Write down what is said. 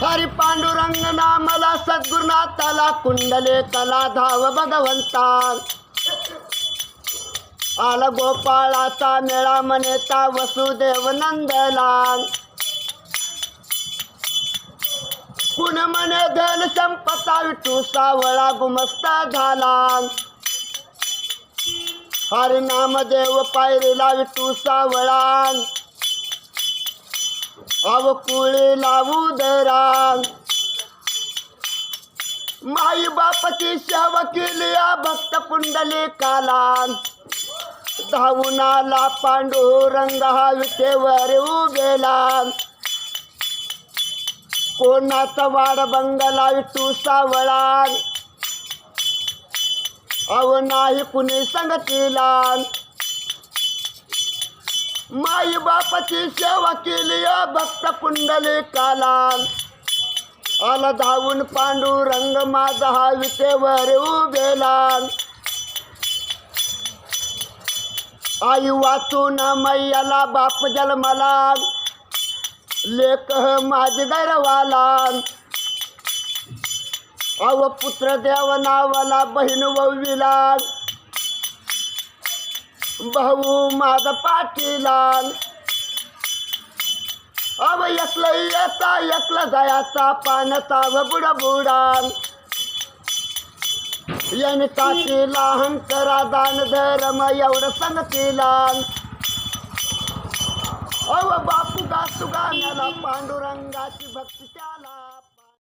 हरी पांडुरंग नामला सद्गुरुनाथाला कुंडले कला धाव भगवंता. आला गोपाळाचा मेळा मनेता वसुदेव नंदला कुण म्हणे धन संपता विठू सावळा गुमस्ता झाला हरि नामदेव पायरीला विठू सावळा. अवकुळ लावू दरा. माई बापाची सेवा केली भक्त पुंडली काला धावून आला पांडुरंग हा विटेवर उभेला कोणाचा वाड बंगला विठू सावळा अव नाही कुणी संगतीला माई बापाची सेवा केली या भक्त पुंडली काला आला धावून पांडुरंग माझा हा विटेवर उभेला आई वाचून मैयाला बाप जन्मला लेख माझ गैरवाला अव पुत्र देव नावाला बहीण वविला भाऊ माझा पाठीला अव एकलं येता एकलं जायाचा पाण्याचा व बुडा बुडा याने टाकीला हंकरा दान धर्म एवढं सांगतीला अव बापू गातू गाण्याला पांडुरंगाची भक्ती त्याला.